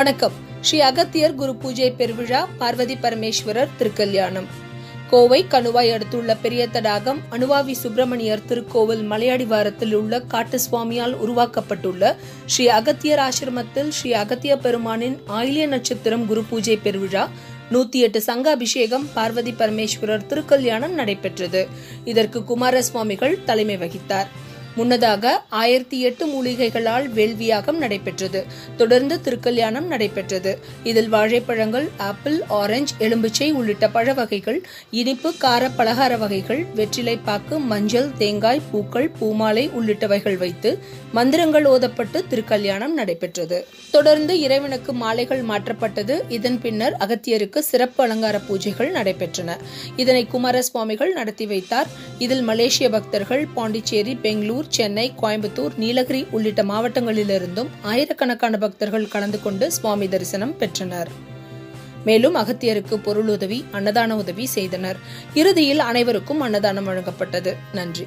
வணக்கம். ஸ்ரீ அகத்தியர் குரு பூஜை பெருவிழா பார்வதி பரமேஸ்வரர் திருக்கல்யாணம். கோவை கணுவாய் அடுத்துள்ள பெரிய தடாகம் அனுவாவி சுப்பிரமணியர் திருக்கோவில் மலையடிவாரத்தில் உள்ள காட்டு சுவாமியால் உருவாக்கப்பட்டுள்ள ஸ்ரீ அகத்தியர் ஆசிரமத்தில் ஸ்ரீ அகத்திய பெருமானின் ஆயிலிய நட்சத்திரம் குரு பூஜை பெருவிழா நூத்தி எட்டு சங்க அபிஷேகம் பார்வதி பரமேஸ்வரர் திருக்கல்யாணம் நடைபெற்றது. இதற்கு குமாரசுவாமிகள் தலைமை வகித்தார். முன்னதாக ஆயிரத்தி எட்டு மூலிகைகளால் வேள்வியாகம் நடைபெற்றது. தொடர்ந்து திருக்கல்யாணம் நடைபெற்றது. இதில் வாழைப்பழங்கள் ஆப்பிள் ஆரஞ்சு எலும்பிச்சை உள்ளிட்ட பழ வகைகள் இனிப்பு கார பலகார வகைகள் வெற்றிலை பாக்கு மஞ்சள் தேங்காய் பூக்கள் பூமாலை உள்ளிட்டவைகள் வைத்து மந்திரங்கள் ஓதப்பட்டு திருக்கல்யாணம் நடைபெற்றது. தொடர்ந்து இறைவனுக்கு மாலைகள் மாற்றப்பட்டது. இதன் பின்னர் அகத்தியருக்கு சிறப்பு அலங்கார பூஜைகள் நடைபெற்றன. இதனை குமாரசுவாமிகள் நடத்தி வைத்தார். இதில் மலேசிய பக்தர்கள் பாண்டிச்சேரி பெங்களூர் சென்னை கோயம்புத்தூர் நீலகிரி உள்ளிட்ட மாவட்டங்களிலிருந்தும் ஆயிரக்கணக்கான பக்தர்கள் கலந்து கொண்டு சுவாமி தரிசனம் பெற்றனர். மேலும் அகத்தியருக்கு பொருளுதவி அன்னதான உதவி செய்தனர். இறுதியில் அனைவருக்கும் அன்னதானம் வழங்கப்பட்டது. நன்றி.